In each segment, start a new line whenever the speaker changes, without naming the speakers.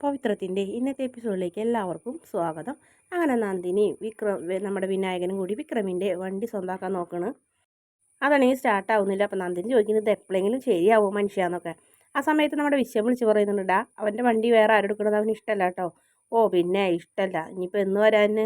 പവിത്രത്തിന്റെ ഇന്നത്തെ എപ്പിസോഡിലേക്ക് എല്ലാവർക്കും സ്വാഗതം. അങ്ങനെ നന്ദിനി വിക്രം നമ്മുടെ വിനായകനും കൂടി വിക്രമിന്റെ വണ്ടി സ്വന്താക്കാൻ നോക്കണ്. അതാണെങ്കിൽ സ്റ്റാർട്ട് ആവുന്നില്ല. അപ്പോൾ നന്ദിനി ചോദിക്കുന്നത് ഇത് എപ്പോഴെങ്കിലും ശരിയാവും മനുഷ്യാന്നൊക്കെ. ആ സമയത്ത് നമ്മുടെ വിശ്വം വിളിച്ച് പറയുന്നുണ്ട് അവന്റെ വണ്ടി വേറെ ആരെടുക്കണത് അവന് ഇഷ്ടമല്ല കേട്ടോ ഓ പിന്നെ ഇഷ്ടമല്ല ഇനിയിപ്പോൾ എന്ന് വരാൻ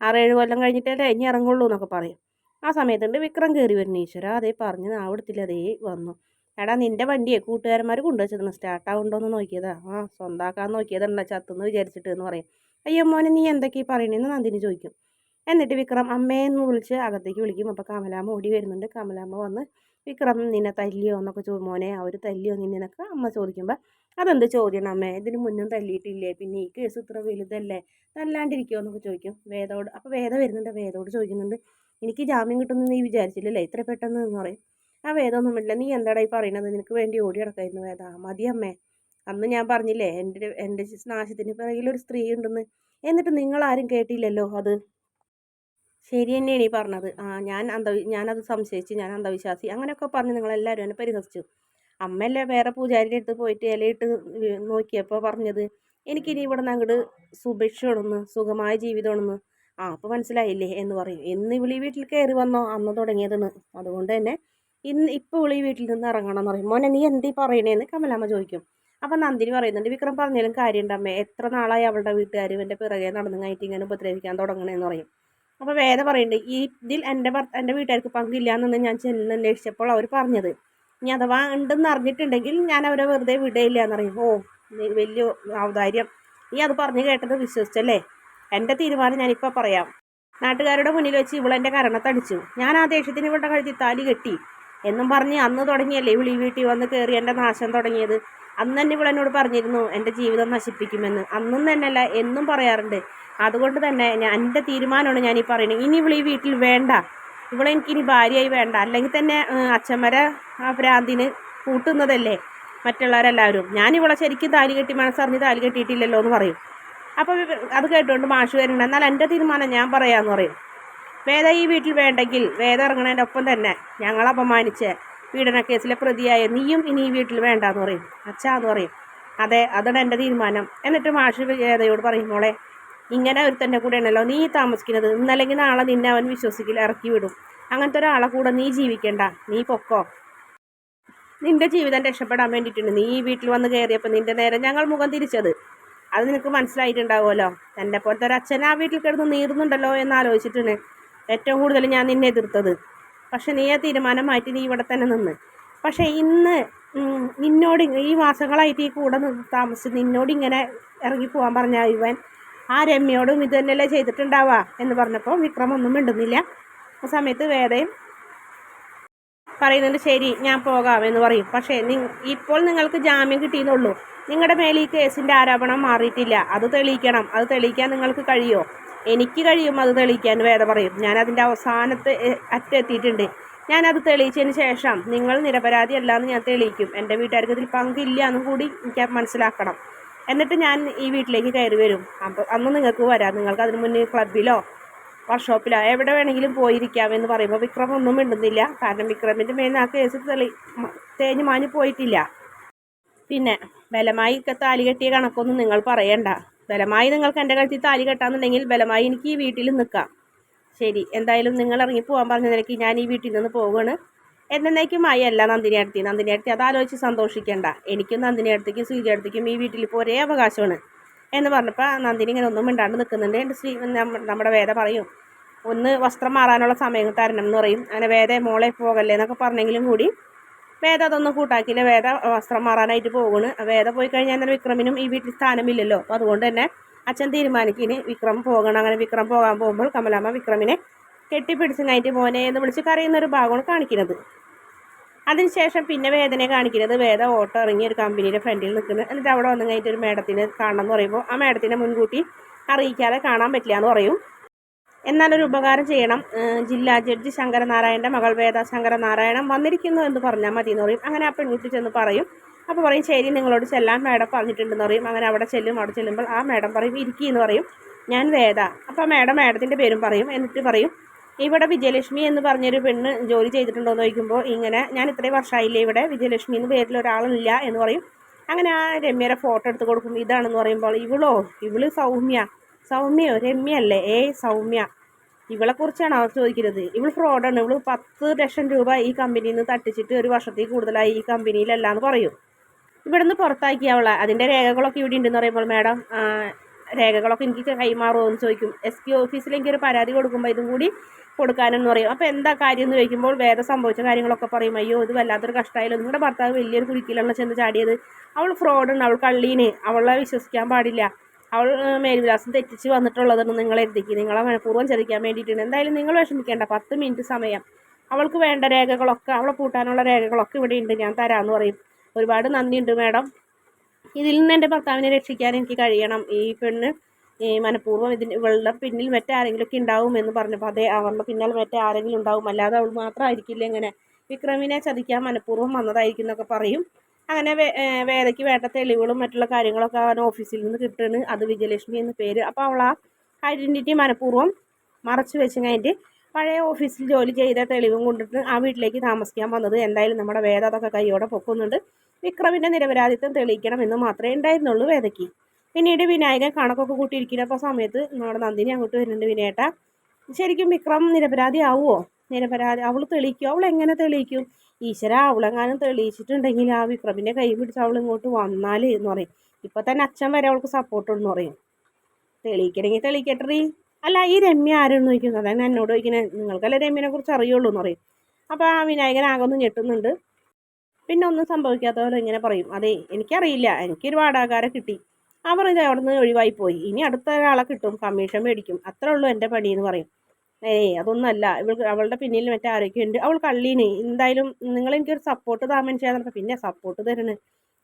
ആറേഴ് കൊല്ലം കഴിഞ്ഞിട്ടല്ലേ ഇനി ഇറങ്ങുള്ളൂ എന്നൊക്കെ പറയും. ആ സമയത്തുണ്ട് വിക്രം കയറി വരുന്ന ഈശ്വര അതേ പറഞ്ഞ് നാവിടത്തില്ല അതേ വന്നു. എടാ നിന്റെ വണ്ടിയെ കൂട്ടുകാരന്മാർ കൊണ്ടുവച്ചിരുന്നു സ്റ്റാർട്ട് ആവുണ്ടോന്ന് നോക്കിയതാ. ആ സ്വന്താക്കാൻ നോക്കിയതല്ല ചത്തെന്ന് വിചാരിച്ചിട്ട് എന്ന് പറയും. അയ്യോ മോനെ നീ എന്തൊക്കെയാ പറയണേന്ന് നന്ദിനി ചോദിക്കും. എന്നിട്ട് വിക്രം അമ്മേന്ന് വിളിച്ച് അകത്തേക്ക് വിളിക്കും. അപ്പോൾ കമലാമ്മ ഓടി വരുന്നുണ്ട്. കമലാമ്മ വന്ന് വിക്രം നിന്നെ തല്ലിയോ? എന്നൊക്കെ ചോ മോനെ അവർ തല്ലിയോ നിന്നെന്നൊക്കെ അമ്മ ചോദിക്കുമ്പോൾ അതെന്ത് ചോദ്യം അമ്മേ? ഇതിന് മുന്നും തല്ലിയിട്ടില്ലേ? പിന്നെ ഈ കേസ് ഇത്ര വലുതല്ലേ? തല്ലാണ്ടിരിക്കുമോ എന്നൊക്കെ ചോദിക്കും. വേദോട് അപ്പോൾ വേദ വരുന്നുണ്ട്. വേദോട് ചോദിക്കുന്നുണ്ട് എനിക്ക് ജാമ്യം കിട്ടുമെന്ന് നീ വിചാരിച്ചില്ലല്ലേ? ഇത്ര പെട്ടെന്ന്? എന്ന് പറയും. ആ വേദമൊന്നുമില്ല. നീ എന്താടാ ഈ പറയണത് നിനക്ക് വേണ്ടി ഓടി കിടക്കായിരുന്നു വേദ. മതി അമ്മേ. അന്ന് ഞാൻ പറഞ്ഞില്ലേ എന്റെ എന്റെ നാശത്തിന് പിറകിൽ ഒരു സ്ത്രീ ഉണ്ടെന്ന്. എന്നിട്ട് നിങ്ങൾ ആരും കേട്ടില്ലല്ലോ അത്? ശരി തന്നെയാണ് ഈ പറഞ്ഞത്. ആ ഞാൻ അന്ധവി ഞാനത് സംശയിച്ച്. ഞാൻ അന്ധവിശ്വാസി. അങ്ങനെയൊക്കെ പറഞ്ഞ് നിങ്ങളെല്ലാവരും എന്നെ പരിഹസിച്ചു. അമ്മയല്ലേ വേറെ പൂജാരിന്റെ അടുത്ത് പോയിട്ട് ഇലയിട്ട് നോക്കിയപ്പോൾ പറഞ്ഞത് എനിക്കിനി ഇവിടെ നിന്ന് അങ്ങോട്ട് സുഭിക്ഷണമെന്ന് സുഖമായ ജീവിതമാണെന്ന്. ആ അപ്പോൾ മനസ്സിലായില്ലേ എന്ന് പറയും. എന്ന് ഇവിളി വീട്ടിൽ കയറി വന്നോ? അന്ന് തുടങ്ങിയതെന്ന് അതുകൊണ്ട് തന്നെ ഇന്ന് ഇപ്പോൾ ഈ വീട്ടിൽ നിന്ന് ഇറങ്ങണം എന്ന് പറയും. മോനെ നീ എന്തീ പറയണേന്ന്? കമലാമ്മ ചോദിക്കും. അപ്പം നന്ദിനി പറയുന്നുണ്ട് വിക്രം പറഞ്ഞാലും കാര്യമുണ്ട് അമ്മേ. എത്ര നാളായി അവളുടെ വീട്ടുകാരും എന്റെ പിറകെ നടന്നു കഴിഞ്ഞിട്ട് ഇങ്ങനെ ഉപദ്രവിക്കാൻ തുടങ്ങണേന്ന് പറയും. അപ്പോൾ വേദ പറയുന്നുണ്ട് ഈ ഇതിൽ എന്റെ ഭർത്ത എന്റെ വീട്ടുകാർക്ക് പങ്കില്ല എന്നൊന്ന് ഞാൻ ചെന്ന് അന്വേഷിച്ചപ്പോൾ അവർ പറഞ്ഞത്. ഇനി അഥവാ ഉണ്ടെന്ന് അറിഞ്ഞിട്ടുണ്ടെങ്കിൽ ഞാൻ അവരെ വെറുതെ വിടയില്ല എന്ന് പറയും. ഓ വലിയ ഔദാര്യം. നീ അത് പറഞ്ഞു കേട്ടത് വിശ്വസിച്ചല്ലേ? എന്റെ തീരുമാനം ഞാനിപ്പോൾ പറയാം. നാട്ടുകാരുടെ മുന്നിൽ വെച്ച് ഇവളെന്റെ കരണത്തടിച്ചു. ഞാൻ ആ ദേഷ്യത്തിന് ഇവളുടെ കഴുത്തി താലി കെട്ടി. എന്നും പറഞ്ഞ് അന്ന് തുടങ്ങിയല്ലേ ഇവൾ ഈ വീട്ടിൽ വന്ന് കയറി എന്റെ നാശം തുടങ്ങിയത്? അന്ന് തന്നെ ഇവളെന്നോട് പറഞ്ഞിരുന്നു എന്റെ ജീവിതം നശിപ്പിക്കുമെന്ന്. അന്നും തന്നെയല്ല എന്നും പറയാറുണ്ട്. അതുകൊണ്ട് തന്നെ ഞാൻ എന്റെ തീരുമാനമാണ് ഞാൻ ഈ പറയുന്നത്. ഇനി ഇവൾ ഈ വീട്ടിൽ വേണ്ട. ഇവളെ എനിക്കിനി ഭാര്യയായി വേണ്ട. അല്ലെങ്കിൽ തന്നെ അച്ഛന്മാരെ ആ ഭ്രാന്തിന് കൂട്ടുന്നതല്ലേ മറ്റുള്ളവരെല്ലാവരും. ഇവളെ ശരിക്കും താലി കെട്ടി മനസ്സറിഞ്ഞ് താലി കെട്ടിയിട്ടില്ലല്ലോ എന്ന് പറയും. അപ്പോൾ അത് കേട്ടുകൊണ്ട് മാഷ് വരുന്നുണ്ട് എന്നാൽ എന്റെ തീരുമാനം ഞാൻ പറയാമെന്ന് പറയും. വേദ ഈ വീട്ടിൽ വേണ്ടെങ്കിൽ വേദ ഇറങ്ങണതിന്റെ ഒപ്പം തന്നെ ഞങ്ങൾ അപമാനിച്ച് പീഡന കേസിലെ പ്രതിയായ നീയും ഇനി ഈ വീട്ടിൽ വേണ്ടാന്ന് പറയും. അച്ഛാ എന്ന് പറയും. അതെ അതാണ് എന്റെ തീരുമാനം. എന്നിട്ട് മാഷ് വേദയോട് പറയും മോളെ ഇങ്ങനെ ഒരുത്തന്റെ കൂടെയാണല്ലോ നീ താമസിക്കുന്നത്. ഇന്നല്ലെങ്കിൽ നാളെ നിന്നെ അവൻ വിശ്വസിക്കില്ല ഇറക്കി വിടും. അങ്ങനത്തെ ഒരാളെ കൂടെ നീ ജീവിക്കേണ്ട. നീ പൊക്കോ. നിന്റെ ജീവിതം രക്ഷപ്പെടാൻ വേണ്ടിയിട്ടുണ്ട്. നീ ഈ വീട്ടിൽ വന്ന് കയറിയപ്പോൾ നിന്റെ നേരെ ഞങ്ങൾ മുഖം തിരിച്ചത്. അത് നിനക്ക് മനസ്സിലായിട്ടുണ്ടാവുമല്ലോ. എന്നെ പോലത്തെ ഒരു അച്ഛൻ ആ വീട്ടിൽ കിടന്ന് നീറുന്നുണ്ടല്ലോ എന്ന് ആലോചിച്ചിട്ടാണ് ഏറ്റവും കൂടുതൽ ഞാൻ നിന്നെ എതിർത്തത്. പക്ഷെ നീ ആ തീരുമാനം മാറ്റി നീ ഇവിടെ തന്നെ നിന്ന്. പക്ഷേ ഇന്ന് നിന്നോട് ഈ മാസങ്ങളായിട്ട് ഈ കൂടെ താമസിച്ച് നിന്നോട് ഇങ്ങനെ ഇറങ്ങി പോകാൻ പറഞ്ഞ ഇവൻ ആ രമ്യയോടും ഇത് തന്നെയല്ലേ ചെയ്തിട്ടുണ്ടാവുക എന്ന് പറഞ്ഞപ്പോൾ വിക്രം ഒന്നും മിണ്ടുന്നില്ല. ആ സമയത്ത് വേദയും പറയുന്നുണ്ട് ശരി ഞാൻ പോകാം എന്ന് പറയും. പക്ഷേ ഇപ്പോൾ നിങ്ങൾക്ക് ജാമ്യം കിട്ടിയെന്നുള്ളൂ. നിങ്ങളുടെ മേലെ ഈ കേസിന്റെ ആരോപണം മാറിയിട്ടില്ല. അത് തെളിയിക്കണം. അത് തെളിയിക്കാൻ നിങ്ങൾക്ക് കഴിയുമോ എനിക്ക് കഴിയും അത് തെളിയിക്കാൻ വേദ പറയും. ഞാൻ അതിന്റെ അവസാനത്തെ അറ്റെത്തിയിട്ടുണ്ട്. ഞാനത് തെളിയിച്ചതിന് ശേഷം നിങ്ങൾ നിരപരാധി അല്ലാന്ന് ഞാൻ തെളിയിക്കും. എന്റെ വീട്ടുകാർക്ക് ഇതിൽ പങ്കില്ല എന്നും കൂടി എനിക്ക് മനസ്സിലാക്കണം. എന്നിട്ട് ഞാൻ ഈ വീട്ടിലേക്ക് കയറി വരും. അപ്പോൾ അന്ന് നിങ്ങൾക്ക് വരാം. നിങ്ങൾക്ക് അതിന് മുന്നേ ക്ലബിലോ വർക്ക്ഷോപ്പിലോ എവിടെ വേണമെങ്കിലും പോയിരിക്കാമെന്ന് പറയുമ്പോൾ വിക്രം ഒന്നും മിണ്ടുന്നില്ല. കാരണം വിക്രമിന്റെ മേലിൽ ആ കേസ് തെളി തേഞ്ഞ് മാഞ്ഞു പോയിട്ടില്ല. പിന്നെ ബലമായി താലി കെട്ടിയ കണക്കൊന്നും നിങ്ങൾ പറയണ്ട. ബലമായി നിങ്ങൾക്ക് എന്റെ കഴുത്തിൽ താലി കെട്ടാന്നുണ്ടെങ്കിൽ ബലമായി എനിക്ക് ഈ വീട്ടിൽ നിൽക്കാം. ശരി എന്തായാലും നിങ്ങൾ ഇറങ്ങി പോകാൻ പറഞ്ഞ നിലയ്ക്ക് ഞാൻ ഈ വീട്ടിൽ നിന്ന് പോവുകയാണ് എന്നേക്കുമായി അല്ല നന്ദിനി അടുത്തി നന്ദിനി അടുത്തി അതാലോചിച്ച് സന്തോഷിക്കേണ്ട. എനിക്കും നന്ദിനി അടുത്തേക്കും ശ്രീജ അടുത്തേക്കും ഈ വീട്ടിൽ ഇപ്പോൾ ഒരേ അവകാശമാണ് എന്ന് പറഞ്ഞപ്പോൾ നന്ദിനി ഇങ്ങനെ ഒന്നും മിണ്ടാണ്ട് നിൽക്കുന്നുണ്ട്. എന്റെ ശ്രീ നമ്മ- നമ്മുടെ വേദ പറയും ഒന്ന് വസ്ത്രം മാറാനുള്ള സമയം തരണം എന്ന് പറയും. അങ്ങനെ വേദ മോളെ പോകല്ലേ എന്നൊക്കെ പറഞ്ഞെങ്കിലും കൂടി വേദ അതൊന്നും കൂട്ടാക്കിയില്ല? വേദ വസ്ത്രം മാറാനായിട്ട് പോകുന്നു വേദ പോയി കഴിഞ്ഞാൽ അന്നേരം വിക്രമിനും ഈ വീട്ടിൽ സ്ഥാനമില്ലല്ലോ. അപ്പോൾ അതുകൊണ്ട് തന്നെ അച്ഛൻ തീരുമാനിക്കിന് വിക്രം പോകണം. അങ്ങനെ വിക്രം പോകാൻ പോകുമ്പോൾ കമലാമ്മ വിക്രമിനെ കെട്ടിപ്പിടിച്ച് കഴിഞ്ഞിട്ട് മോനെ എന്ന് വിളിച്ച് കരയുന്ന ഒരു ഭാഗമാണ് കാണിക്കുന്നത്. അതിനുശേഷം പിന്നെ വേദനയെ കാണിക്കുന്നത് വേദ ഓട്ടോ ഇറങ്ങി ഒരു കമ്പനിയുടെ ഫ്രണ്ടിൽ നിൽക്കുന്നത് എന്നിട്ട് അവിടെ വന്നു കഴിഞ്ഞിട്ട് ഒരു മേഡത്തിന് കാണണം എന്ന് പറയുമ്പോൾ ആ മേഡത്തിനെ മുൻകൂട്ടി അറിയിക്കാതെ കാണാൻ പറ്റില്ല എന്ന് പറയും. എന്നാലൊരു ഉപകാരം ചെയ്യണം. ജില്ലാ ജഡ്ജി ശങ്കരനാരായണന്റെ മകൾ വേദ ശങ്കരനാരായണൻ വന്നിരിക്കുന്നു എന്ന് പറഞ്ഞാൽ മതി എന്ന് പറയും. അങ്ങനെ ആ പെൺകുട്ടി ചെന്ന് പറയും. അപ്പോൾ പറയും ശരി നിങ്ങളോട് ചെല്ലാൻ മാഡം പറഞ്ഞിട്ടുണ്ടെന്ന് പറയും. അങ്ങനെ അവിടെ ചെല്ലും അവിടെ ചെല്ലുമ്പോൾ ആ മാഡം പറയും ഇരിക്കി എന്ന് പറയും. ഞാൻ വേദ. അപ്പോൾ മാഡം മാഡത്തിന്റെ പേരും പറയും. എന്നിട്ട് പറയും ഇവിടെ വിജയലക്ഷ്മി എന്ന് പറഞ്ഞൊരു പെണ്ണ് ജോലി ചെയ്തിട്ടുണ്ടോ? എന്ന് ചോദിക്കുമ്പോൾ ഇങ്ങനെ ഞാൻ ഇത്രയും വർഷമായില്ലേ ഇവിടെ? വിജയലക്ഷ്മി എന്ന് പേരിൽ ഒരാളില്ല എന്ന് പറയും. അങ്ങനെ ആ രമ്യയുടെ ഫോട്ടോ എടുത്ത് കൊടുക്കും ഇതാണെന്ന് പറയുമ്പോൾ ഇവളോ? ഇവൾ സൗമ്യ. സൗമ്യയോ രമ്യല്ലേ ഏയ് സൗമ്യ. ഇവളെ കുറിച്ചാണ് അവർ ചോദിക്കുന്നത്. ഇവൾ ഫ്രോഡാണ് ഇവൾ പത്ത് ലക്ഷം രൂപ ഈ കമ്പനിയിൽ നിന്ന് തട്ടിച്ചിട്ട് ഒരു വർഷത്തിൽ കൂടുതലായി ഈ കമ്പനിയിലല്ല എന്ന് പറയും. ഇവിടെ നിന്ന് പുറത്താക്കി അവളെ. അതിന്റെ രേഖകളൊക്കെ ഇവിടെ ഉണ്ടെന്ന് പറയുമ്പോൾ മാഡം രേഖകളൊക്കെ എനിക്ക് കൈമാറുമോ എന്ന് ചോദിക്കും. എസ് പി ഓഫീസിൽ എനിക്കൊരു പരാതി കൊടുക്കുമ്പോൾ ഇതും കൂടി കൊടുക്കാനെന്ന് പറയും. അപ്പോൾ എന്താ കാര്യം എന്ന് ചോദിക്കുമ്പോൾ വേറെ സംഭവിച്ച കാര്യങ്ങളൊക്കെ പറയും. അയ്യോ ഇത് വല്ലാത്തൊരു കഷ്ടമായാലും നിങ്ങളുടെ ഭർത്താവ് വലിയൊരു കുരുക്കിലാണ് ചെന്ന് ചാടിയത്. അവൾ ഫ്രോഡാണ് അവൾ കള്ളീന്. അവളെ വിശ്വസിക്കാൻ പാടില്ല. അവൾ മേൽവിലാസം തെറ്റിച്ച് വന്നിട്ടുള്ളതെന്ന് നിങ്ങൾ എഴുതിക്ക്. നിങ്ങളെ മനഃപൂർവം ചതിക്കാൻ വേണ്ടിയിട്ടുണ്ട്. എന്തായാലും നിങ്ങൾ വിഷമിക്കേണ്ട. പത്ത് മിനിറ്റ് സമയം. അവൾക്ക് വേണ്ട രേഖകളൊക്കെ അവളെ കൂട്ടാനുള്ള രേഖകളൊക്കെ ഇവിടെ ഉണ്ട്. ഞാൻ തരാമെന്ന് പറയും. ഒരുപാട് നന്ദിയുണ്ട് മാഡം. ഇതിൽ നിന്ന് എന്റെ ഭർത്താവിനെ രക്ഷിക്കാൻ എനിക്ക് കഴിയണം. ഈ പെണ്ണ് ഈ മനഃപൂർവം ഇതിന് ഇവളുടെ പിന്നിൽ ഉണ്ടാവും എന്ന് പറഞ്ഞപ്പോൾ അതെ അവളുടെ പിന്നാലെ മറ്റേ ആരെങ്കിലും ഉണ്ടാവും. അല്ലാതെ അവൾ മാത്രമായിരിക്കില്ല ഇങ്ങനെ? വിക്രമിനെ ചതിക്കാൻ മനഃപൂർവം വന്നതായിരിക്കും എന്നൊക്കെ പറയും. അങ്ങനെ വേദയ്ക്ക് വേണ്ട തെളിവുകളും മറ്റുള്ള കാര്യങ്ങളൊക്കെ അവൻ ഓഫീസിൽ നിന്ന് കിട്ടുന്നത് അത് വിജയലക്ഷ്മി എന്ന പേര്. അപ്പോൾ അവൾ ആ ഐഡന്റിറ്റി മനഃപൂർവം മറച്ചു വെച്ച് കഴിഞ്ഞിട്ട് പഴയ ഓഫീസിൽ ജോലി ചെയ്ത തെളിവും കൊണ്ടിട്ട് ആ വീട്ടിലേക്ക് താമസിക്കാൻ വന്നത്. എന്തായാലും നമ്മുടെ വേദ അതൊക്കെ കൈയോടെ പൊക്കുന്നുണ്ട്. വിക്രമിന്റെ നിരപരാധിത്വം തെളിയിക്കണം എന്ന് മാത്രമേ ഉണ്ടായിരുന്നുള്ളൂ വേദയ്ക്ക്. പിന്നീട് വിനായകൻ കണക്കൊക്കെ കൂട്ടിയിരിക്കുന്ന സമയത്ത് നമ്മുടെ നന്ദിനി അങ്ങോട്ട് വരുന്നുണ്ട് വിനയേട്ട. ശരിക്കും വിക്രം നിരപരാധി ആവുമോ നിരപരാധി. അവൾ തെളിയിക്കും. അവൾ എങ്ങനെ തെളിയിക്കും? ഈശ്വര അവളെങ്ങാനും തെളിയിച്ചിട്ടുണ്ടെങ്കിൽ ആ വിക്രമിന്റെ കൈ പിടിച്ച് അവൾ ഇങ്ങോട്ട് വന്നാൽ എന്ന് പറയും. ഇപ്പം തന്നെ അച്ഛൻ വരെ അവൾക്ക് സപ്പോർട്ട് സപ്പോർട്ടുണ്ടെന്ന് പറയും. തെളിയിക്കണമെങ്കിൽ തെളിയിക്കട്ടെ അല്ല ഈ രമ്യ ആരെന്ന് ചോദിക്കുന്നത്? അതാണ് എന്നോട് ചോദിക്കുന്നത്. നിങ്ങൾക്കല്ലേ രമ്യനെ കുറിച്ച് അറിയുള്ളൂ എന്ന് പറയും. അപ്പോൾ ആ വിനായകൻ ആകെ ഒന്ന് ഞെട്ടുന്നുണ്ട്. പിന്നെ ഒന്നും സംഭവിക്കാത്ത പോലെ ഇങ്ങനെ പറയും. അതെ എനിക്കറിയില്ല. എനിക്കൊരു വാടാകാരെ കിട്ടി. അവർ ഇത് അവിടെ നിന്ന് ഒഴിവായി പോയി. ഇനി അടുത്ത ഒരാളെ കിട്ടും. കമ്മീഷൻ മേടിക്കും. അത്രേ ഉള്ളൂ എന്റെ പണി എന്ന് പറയും. ഏയ് അതൊന്നല്ല. ഇവൾ അവളുടെ പിന്നിൽ മറ്റേ ആരൊക്കെയുണ്ട് അവൾ കള്ളീന്. എന്തായാലും നിങ്ങൾ എനിക്കൊരു സപ്പോർട്ട് താമൻ ചെയ്യാൻ പിന്നെ സപ്പോർട്ട് തരണേ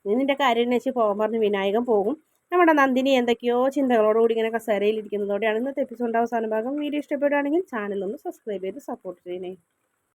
നീ നിന്റെ കാര്യം വെച്ചാൽ പോകാൻ പറഞ്ഞ് വിനായകൻ പോകും. നമ്മുടെ നന്ദിനി എന്തൊക്കെയോ ചിന്തകളോടുകൂടി ഇങ്ങനെ കസേരയിൽ ഇരിക്കുന്നതോടെയാണ് ഇന്നത്തെ എപ്പിസോഡിന്റെ അവസാന ഭാഗം. വീഡിയോ ഇഷ്ടപ്പെടുകയാണെങ്കിൽ ചാനൽ ഒന്ന് സബ്സ്ക്രൈബ് ചെയ്ത് സപ്പോർട്ട് ചെയ്യണേ.